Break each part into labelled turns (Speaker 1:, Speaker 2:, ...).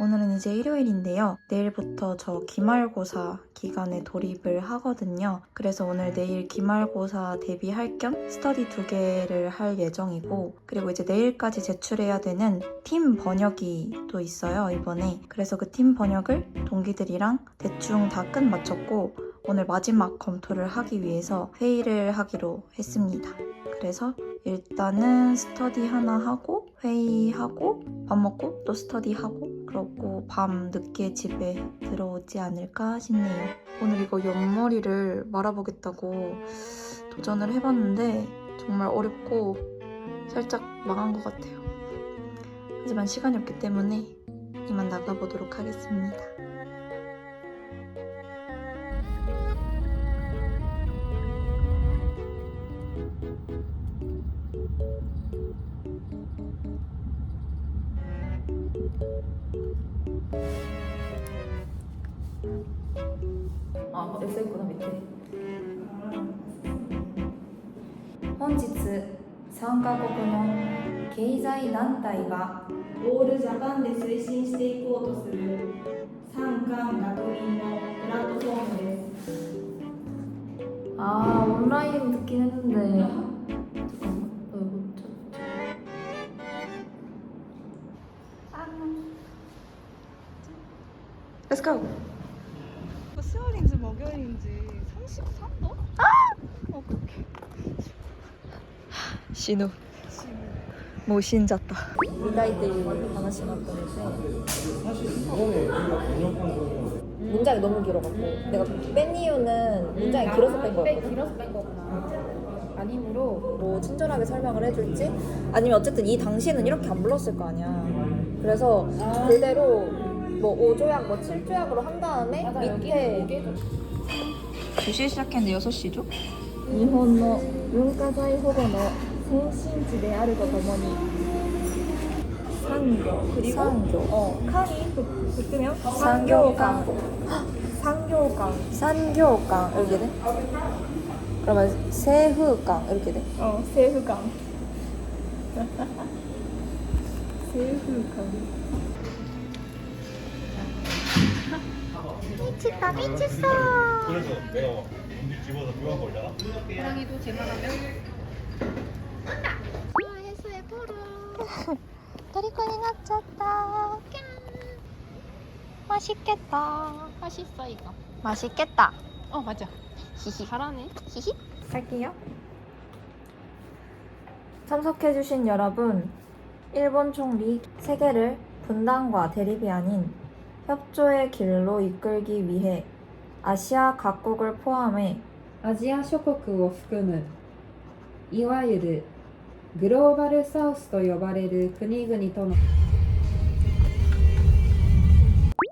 Speaker 1: 오늘은 이제 일요일인데요. 내일부터 저 기말고사 기간에 돌입을 하거든요. 그래서 오늘 내일 기말고사 대비할 겸 스터디 두 개를 할 예정이고, 그리고 이제 내일까지 제출해야 되는 팀 번역이 또 있어요, 이번에. 그래서 그 팀 번역을 동기들이랑 대충 다 끝 마쳤고, 오늘 마지막 검토를 하기 위해서 회의를 하기로 했습니다. 그래서 일단은 스터디 하나 하고 회의하고 밥 먹고 또 스터디 하고 그러고 밤 늦게 집에 들어오지 않을까 싶네요. 오늘 이거 옆머리를 말아보겠다고 도전을 해봤는데 정말 어렵고 살짝 망한 것 같아요. 하지만 시간이 없기 때문에 이만 나가보도록 하겠습니다. カ国の経済団体が
Speaker 2: オールジャパンで推進していこうとする産官学民のプラットフォームです
Speaker 1: 아 온라인 듣긴 했는데 잠깐만 너 이거 저, 저. Let's go.
Speaker 3: 수요일인지 목요일인지 33도? 어
Speaker 1: 신우 모신졌다. 미다이들이 하나씩 왔던데 문장이 너무 길어갖고 내가 뺀 이유는 문장이 길어서 뺀 거였거든.
Speaker 4: 길어서 뺀 거구나. 아니므로
Speaker 1: 뭐 친절하게 설명을 해줄지 아니면 어쨌든 이 당시에는 이렇게 안 불렀을 거 아니야. 그래서 그대로 뭐 5조약 뭐 7조약으로 한 다음에 밑에 2시에 시작했는데 6시죠?
Speaker 4: 日本の文化財保護の 先進地であるとともに産業 그리고
Speaker 1: 상교.
Speaker 4: 어 칸이 붙- 붙으면
Speaker 1: 상교강.
Speaker 4: 상교강
Speaker 1: 산교강 이렇게 돼? 그러면 세후강 이렇게 돼?
Speaker 4: 어 세후강 세후강
Speaker 5: 그래서 내가 군대 집어서 묘한 걸려나?
Speaker 4: 호랑이도 제 말하면
Speaker 1: 도리코니 나쳤다. 맛있겠다.
Speaker 4: 맛있어 이거.
Speaker 1: 맛있겠다.
Speaker 4: 어 맞아.
Speaker 1: 히히.
Speaker 4: 잘하네.
Speaker 1: 히히. 갈게요. 참석해주신 여러분, 일본 총리 세계를 분단과 대립이 아닌 협조의 길로 이끌기 위해 아시아 각국을 포함해
Speaker 6: アジア諸国を含むいわゆる グローバルサウスと呼ばれる国々との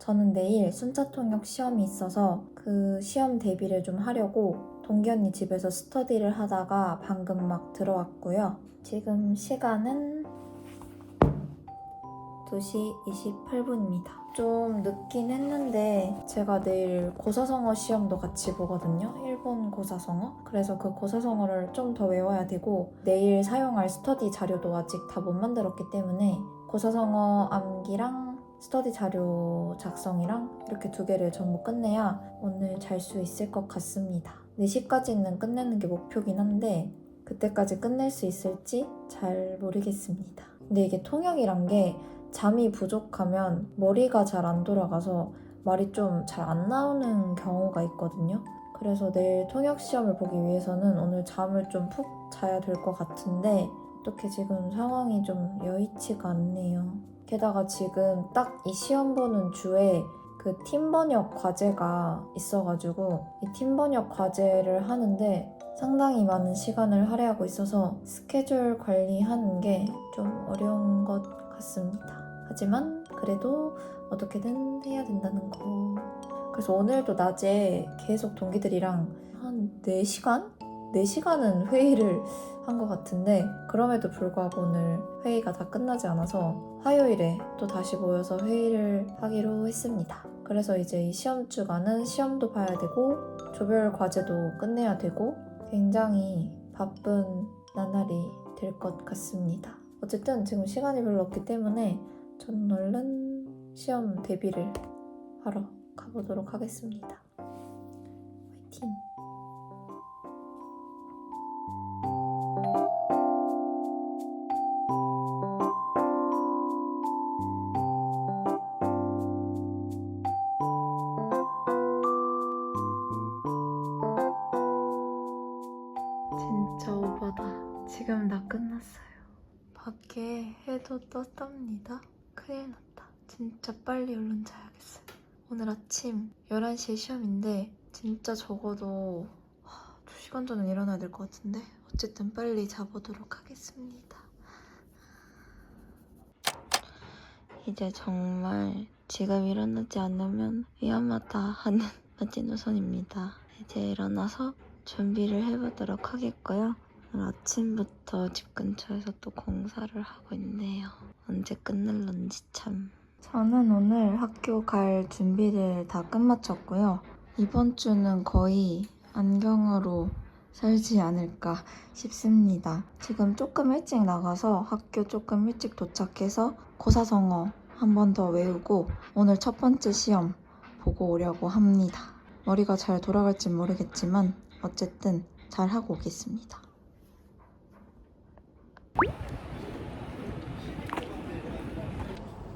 Speaker 1: 저는 내일 순차 통역 시험이 있어서 그 시험 대비를 좀 하려고 동기 언니 집에서 스터디를 하다가 방금 막 들어왔고요. 지금 시간은 2시 28분입니다. 좀 늦긴 했는데 제가 내일 고사성어 시험도 같이 보거든요. 일본 고사성어. 그래서 그 고사성어를 좀 더 외워야 되고 내일 사용할 스터디 자료도 아직 다 못 만들었기 때문에 고사성어 암기랑 스터디 자료 작성이랑 이렇게 두 개를 전부 끝내야 오늘 잘 수 있을 것 같습니다. 4시까지는 끝내는 게 목표긴 한데 그때까지 끝낼 수 있을지 잘 모르겠습니다. 근데 이게 통역이란 게 잠이 부족하면 머리가 잘 안 돌아가서 말이 좀 잘 안 나오는 경우가 있거든요. 그래서 내일 통역 시험을 보기 위해서는 오늘 잠을 좀 푹 자야 될 것 같은데 어떻게 지금 상황이 좀 여의치가 않네요. 게다가 지금 딱 이 시험 보는 주에 그 팀 번역 과제가 있어가지고 이 팀 번역 과제를 하는데 상당히 많은 시간을 할애하고 있어서 스케줄 관리하는 게 좀 어려운 것 같습니다. 하지만 그래도 어떻게든 해야 된다는 거. 그래서 오늘도 낮에 계속 동기들이랑 한 4시간? 4시간은 회의를 한 것 같은데 그럼에도 불구하고 오늘 회의가 다 끝나지 않아서 화요일에 또 다시 모여서 회의를 하기로 했습니다. 그래서 이제 이 시험 주간은 시험도 봐야 되고 조별 과제도 끝내야 되고 굉장히 바쁜 나날이 될 것 같습니다. 어쨌든 지금 시간이 별로 없기 때문에 저는 얼른 시험 대비를 하러 가보도록 하겠습니다. 화이팅! 진짜 빨리 얼른 자야겠어요. 오늘 아침 11시에 시험인데 진짜 적어도 2시간 전에 일어나야 될 것 같은데 어쨌든 빨리 자보도록 하겠습니다. 이제 정말 지금 일어나지 않으면 위험하다 하는 마지노선입니다. 이제 일어나서 준비를 해보도록 하겠고요. 오늘 아침부터 집 근처에서 또 공사를 하고 있네요. 언제 끝낼런지 참. 저는 오늘 학교 갈 준비를 다 끝마쳤고요. 이번 주는 거의 안경으로 살지 않을까 싶습니다. 지금 조금 일찍 나가서 학교 조금 일찍 도착해서 고사성어 한 번 더 외우고 오늘 첫 번째 시험 보고 오려고 합니다. 머리가 잘 돌아갈진 모르겠지만 어쨌든 잘 하고 오겠습니다.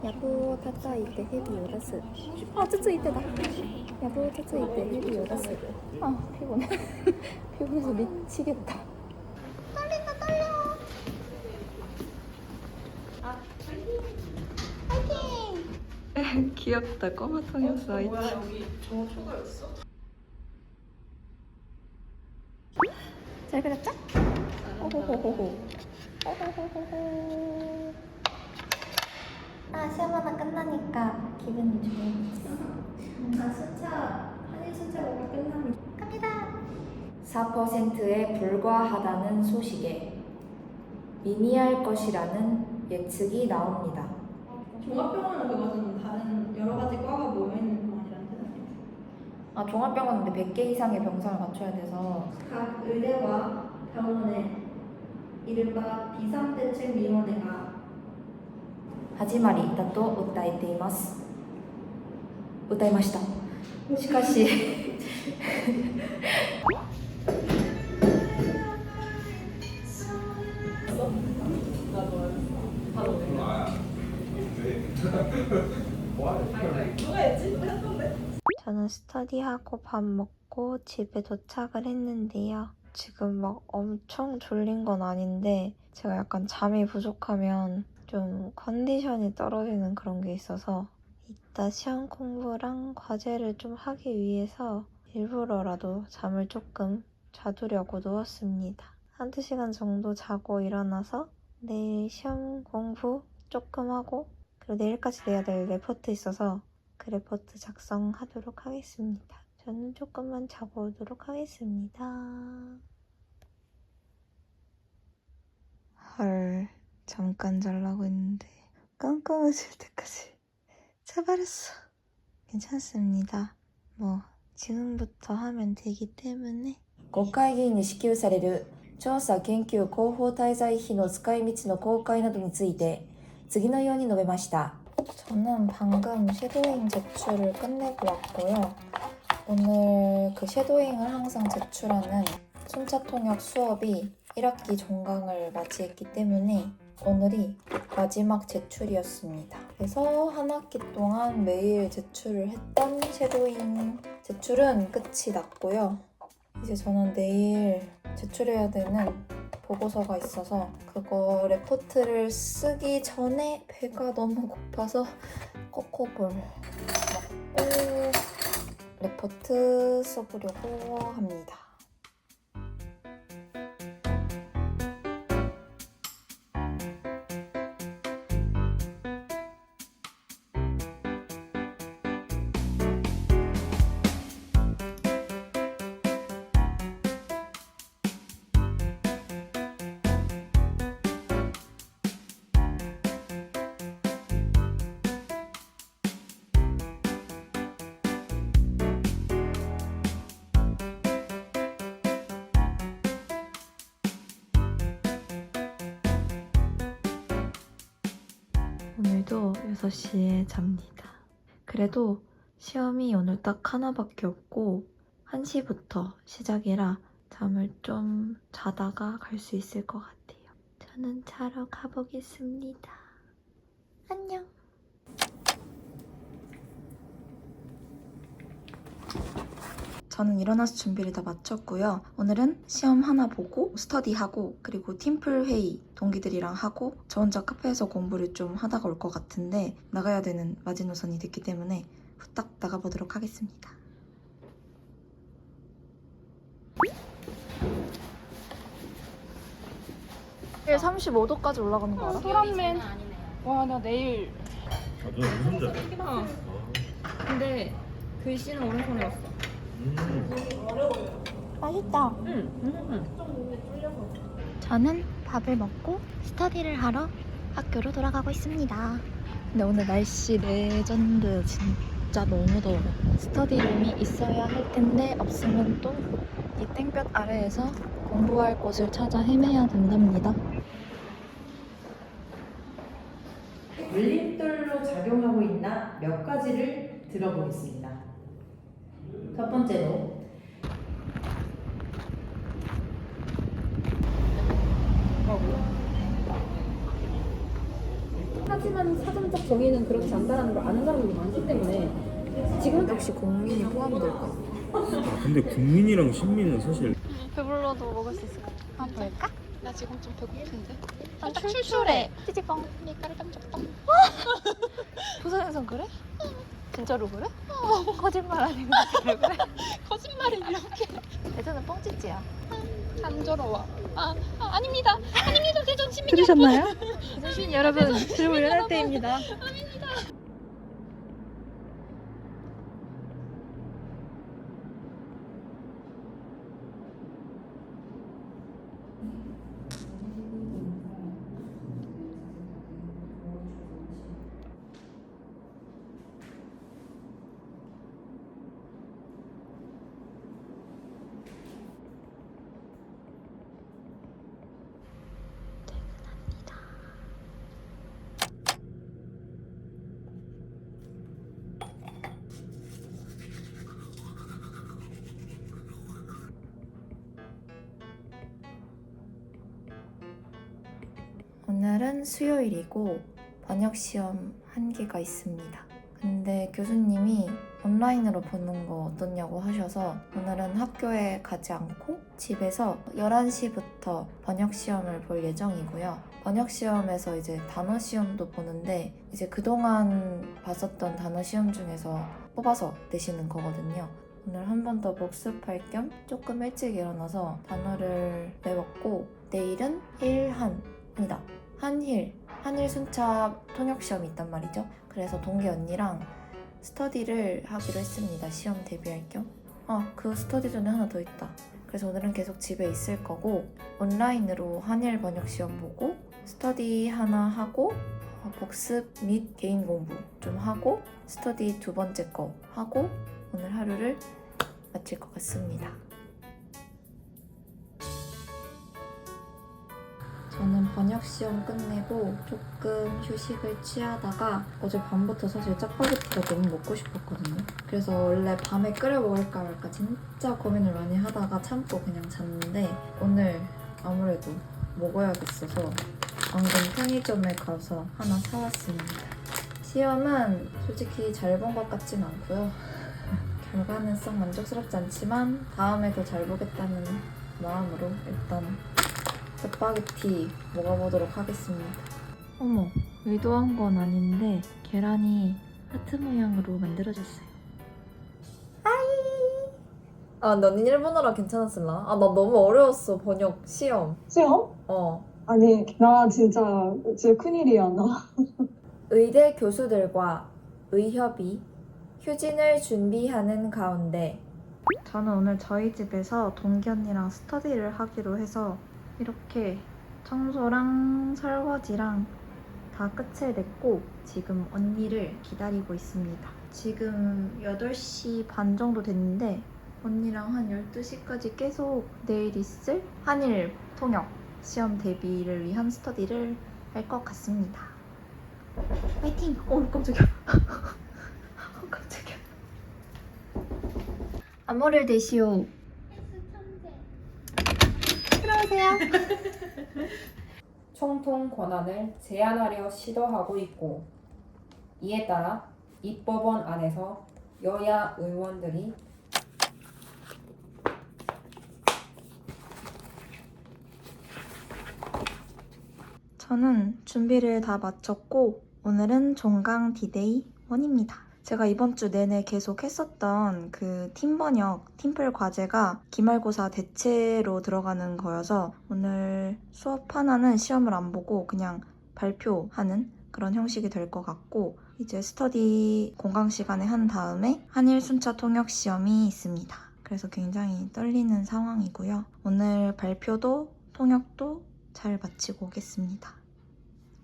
Speaker 4: やぶを叩いて蛇を出すあつついてたやぶをつついて蛇を出すあ피곤해 피곤해서 미치겠다
Speaker 1: 귀엽다 꼬마 통역사 아이치
Speaker 4: 잘 그렸죠? 오호호호호 오호호호호 아 시험 하나 끝나니까 기분이 좋아졌어 뭔가 숫자 한일 숫자 보고 끝나면 갑니다
Speaker 1: 4%에 불과하다는 소식에 미미할 것이라는 예측이 나옵니다.
Speaker 2: 종합병원은 그것은 다른 여러 가지 과가 모여 있는 병원이라는 뜻?
Speaker 1: 아, 종합병원인데 100개 이상의 병상을 갖춰야 돼서
Speaker 2: 각 의대와 병원에 이른바 비상대책 위원회가
Speaker 1: 始まりだと訴えています。歌いました。しかし、 저는 스터디하고 밥 먹고 집에 도착을 했는데요. 지금 막 엄청 졸린 건 아닌데 제가 약간 잠이 부족하면 좀 컨디션이 떨어지는 그런 게 있어서 이따 시험 공부랑 과제를 좀 하기 위해서 일부러라도 잠을 조금 자두려고 누웠습니다. 한두 시간 정도 자고 일어나서 내일 시험 공부 조금 하고 그리고 내일까지 내야 될 레포트 있어서 그 레포트 작성하도록 하겠습니다. 저는 조금만 자고 오도록 하겠습니다. 헐, 잠깐 자려고 했는데 깜깜해질 때까지 자버렸어. 괜찮습니다. 뭐 지금부터 하면 되기 때문에 国会議員に支給される調査研究広報滞在費の使い道の公開などについて次のように述べました 저는 방금 섀도잉 제출을 끝내고 왔고요. 오늘 그 섀도잉을 항상 제출하는 순차 통역 수업이 1학기 종강을 맞이했기 때문에 오늘이 마지막 제출이었습니다. 그래서 한 학기 동안 매일 제출을 했던 섀도잉 제출은 끝이 났고요. 이제 저는 내일 제출해야 되는 보고서가 있어서 그거 레포트를 쓰기 전에 배가 너무 고파서 코코볼 먹고 레포트 써보려고 합니다. 오늘도 6시에 잡니다. 그래도 시험이 오늘 딱 하나밖에 없고 1시부터 시작이라 잠을 좀 자다가 갈 수 있을 것 같아요. 저는 자러 가보겠습니다. 안녕. 저는 일어나서 준비를 다 마쳤고요. 오늘은 시험 하나 보고 스터디하고 그리고 팀플 회의 동기들이랑 하고 저 혼자 카페에서 공부를 좀 하다가 올 것 같은데 나가야 되는 마지노선이 됐기 때문에 후딱 나가보도록 하겠습니다. 일 35도까지 올라가는 거 알아?
Speaker 3: 소란맨. 와, 나 내일.
Speaker 5: 아, 너 무슨?
Speaker 3: 어. 근데 글씨는 오른손에 왔어.
Speaker 5: 음.
Speaker 1: 맛있다.
Speaker 3: 응.
Speaker 1: 저는 밥을 먹고 스터디를 하러 학교로 돌아가고 있습니다. 근데 오늘 날씨 레전드 진짜 너무 더워. 스터디룸이 있어야 할 텐데 없으면 또 이 땡볕 아래에서 공부할 곳을 찾아 헤매야 된답니다.
Speaker 7: 물림돌로 작용하고 있나 몇 가지를 들어보겠습니다. 첫 번째로
Speaker 6: 하지만 사전적 정의는 그렇지 않다는 걸 아는 사람들이 많기 때문에 지금
Speaker 1: 역시 국민이 포함될까?
Speaker 5: 아, 근데 국민이랑 신민은 사실
Speaker 1: 배불러도 먹을 수 있을 것 같아. 아, 볼까?
Speaker 3: 나 지금 좀 배고픈데.
Speaker 1: 아, 딱 출출해. 찌찌뽕. 밀가루 깜짝뽕. 부산에선 그래? 진짜로 그래? 거짓말 아니고 진짜로 그래?
Speaker 3: 거짓말이 이렇게
Speaker 1: 예전에 뻥찌찌야.
Speaker 3: 단조로워. 아, 아 아닙니다. 아닙니다. 대전 시민
Speaker 1: 들으셨나요? 대전 시민 여러분, 들고 일어날 때입니다. 오늘은 수요일이고 번역 시험 한 개가 있습니다. 근데 교수님이 온라인으로 보는 거 어떻냐고 하셔서 오늘은 학교에 가지 않고 집에서 11시부터 번역 시험을 볼 예정이고요. 번역 시험에서 이제 단어 시험도 보는데 이제 그동안 봤었던 단어 시험 중에서 뽑아서 내시는 거거든요. 오늘 한 번 더 복습할 겸 조금 일찍 일어나서 단어를 외웠고 내일은 일한 아니다 한힐 한일 순차 통역 시험이 있단 말이죠. 그래서 동기 언니랑 스터디를 하기로 했습니다. 시험 대비할 겸. 아, 그 스터디 전에 하나 더 있다. 그래서 오늘은 계속 집에 있을 거고 온라인으로 한일 번역 시험 보고 스터디 하나 하고 어, 복습 및 개인 공부 좀 하고 스터디 두 번째 거 하고 오늘 하루를 마칠 것 같습니다. 저는 번역 시험 끝내고 조금 휴식을 취하다가 어제 밤부터 사실 짜파게티가 너무 먹고 싶었거든요. 그래서 원래 밤에 끓여 먹을까 말까 진짜 고민을 많이 하다가 참고 그냥 잤는데 오늘 아무래도 먹어야겠어서 방금 편의점에 가서 하나 사왔습니다. 시험은 솔직히 잘 본 것 같진 않고요. 결과는 썩 만족스럽지 않지만 다음에 더 잘 보겠다는 마음으로 일단 짜파게티 먹어보도록 하겠습니다. 어머, 의도한 건 아닌데 계란이 하트 모양으로 만들어졌어요. 아이. 아, 넌 일본어라 괜찮았을라? 아, 나 너무 어려웠어 번역 시험.
Speaker 8: 시험?
Speaker 1: 어.
Speaker 8: 아니 나 진짜 진짜 큰일이야 나
Speaker 1: 의대 교수들과 의협이 휴진을 준비하는 가운데 저는 오늘 저희 집에서 동기 언니랑 스터디를 하기로 해서 이렇게 청소랑 설거지랑 다 끝을 냈고 지금 언니를 기다리고 있습니다. 지금 8시 반 정도 됐는데 언니랑 한 12시까지 계속 내일 있을 한일 통역 시험 대비를 위한 스터디를 할 것 같습니다. 화이팅! 어 깜짝이야. 어, 깜짝이야.
Speaker 4: 암호를 대시오. 들어오세요.
Speaker 6: 총통 권한을 제한하려 시도하고 있고 이에 따라 입법원 안에서 여야 의원들이
Speaker 1: 저는 준비를 다 마쳤고 오늘은 종강 디데이 1입니다. 제가 이번 주 내내 계속 했었던 그 팀 번역, 팀플 과제가 기말고사 대체로 들어가는 거여서 오늘 수업 하나는 시험을 안 보고 그냥 발표하는 그런 형식이 될 것 같고 이제 스터디 공강 시간에 한 다음에 한일 순차 통역 시험이 있습니다. 그래서 굉장히 떨리는 상황이고요. 오늘 발표도 통역도 잘 마치고 오겠습니다.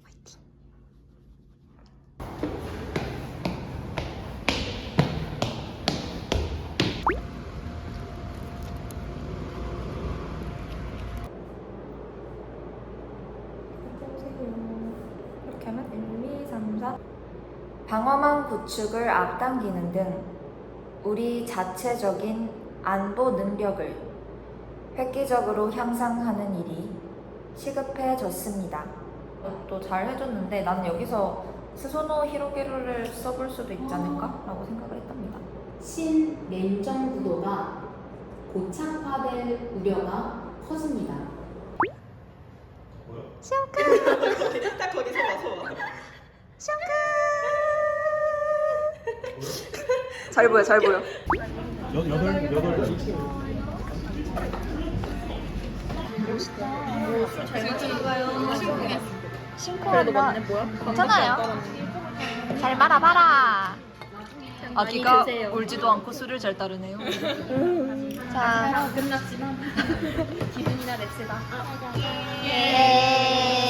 Speaker 1: 화이팅! 1, 2, 3, 4 방어망 구축을 앞당기는 등 우리 자체적인 안보 능력을 획기적으로 향상하는 일이 시급해졌습니다. 또 잘 해줬는데 나는 여기서 스소노 히로게루를 써볼 수도 있지 않을까 라고 생각을 했답니다.
Speaker 9: 신냉정 구도가 고착화될 우려가 커집니다.
Speaker 2: 딱 거기서 와서
Speaker 1: 잘 보여, 잘 보여.
Speaker 5: 여- 여덟 여덟
Speaker 4: 그래도 맞네 뭐야? 괜찮아요. 잘 말아봐라.
Speaker 3: 아기가 울지도 않고 술을 잘 따르네요.
Speaker 4: 자,
Speaker 3: 끝났지만 기분이나 냅시다.
Speaker 4: 예.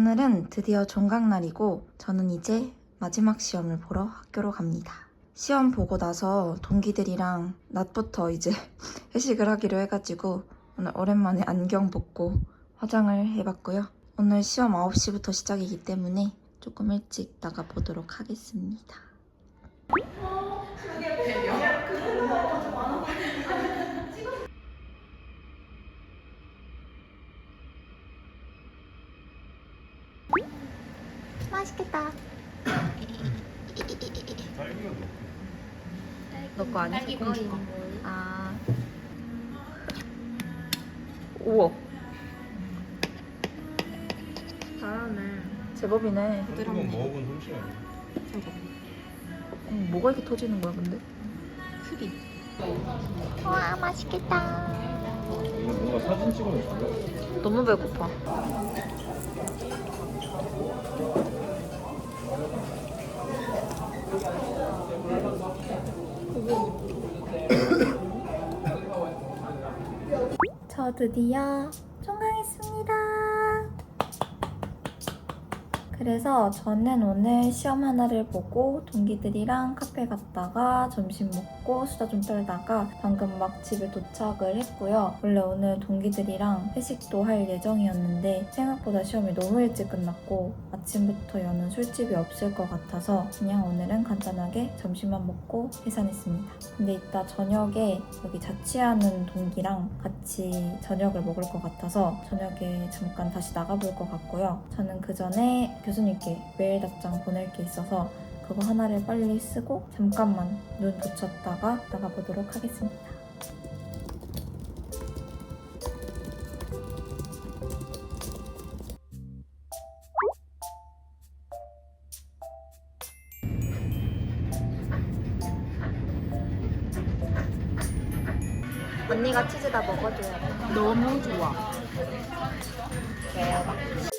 Speaker 1: 오늘은 드디어 종강날이고 저는 이제 마지막 시험을 보러 학교로 갑니다. 시험 보고 나서 동기들이랑 낮부터 이제 회식을 하기로 해가지고 오늘 오랜만에 안경 벗고 화장을 해봤고요. 오늘 시험 9시부터 시작이기 때문에 조금 일찍 나가 보도록 하겠습니다.
Speaker 4: 맛있겠다.
Speaker 5: 딸기가
Speaker 1: 너 거 아니야?
Speaker 4: 딸기
Speaker 1: 콩
Speaker 4: 거인
Speaker 1: 거.
Speaker 4: 물.
Speaker 1: 아. 우와.
Speaker 4: 잘하네.
Speaker 1: 제법이네.
Speaker 5: 한번 먹어본 솜씨 아니야?
Speaker 1: 음, 뭐가 이렇게 터지는 거야, 근데?
Speaker 4: 와, 맛있겠다.
Speaker 5: 이거 뭔가 사진 찍으면 좋아.
Speaker 1: 너무 배고파. 저 드디어 종강했습니다. 그래서 저는 오늘 시험 하나를 보고 동기들이랑 카페 갔다가 점심 먹 고 수다 좀 떨다가 방금 막 집에 도착을 했고요. 원래 오늘 동기들이랑 회식도 할 예정이었는데 생각보다 시험이 너무 일찍 끝났고 아침부터 여는 술집이 없을 것 같아서 그냥 오늘은 간단하게 점심만 먹고 해산했습니다. 근데 이따 저녁에 여기 자취하는 동기랑 같이 저녁을 먹을 것 같아서 저녁에 잠깐 다시 나가볼 것 같고요. 저는 그 전에 교수님께 메일 답장 보낼 게 있어서 그거 하나를 빨리 쓰고 잠깐만 눈 붙였다가 나가보도록 하겠습니다. 언니가 치즈 다 먹어줘야 돼.
Speaker 3: 너무 좋아.
Speaker 1: 대박.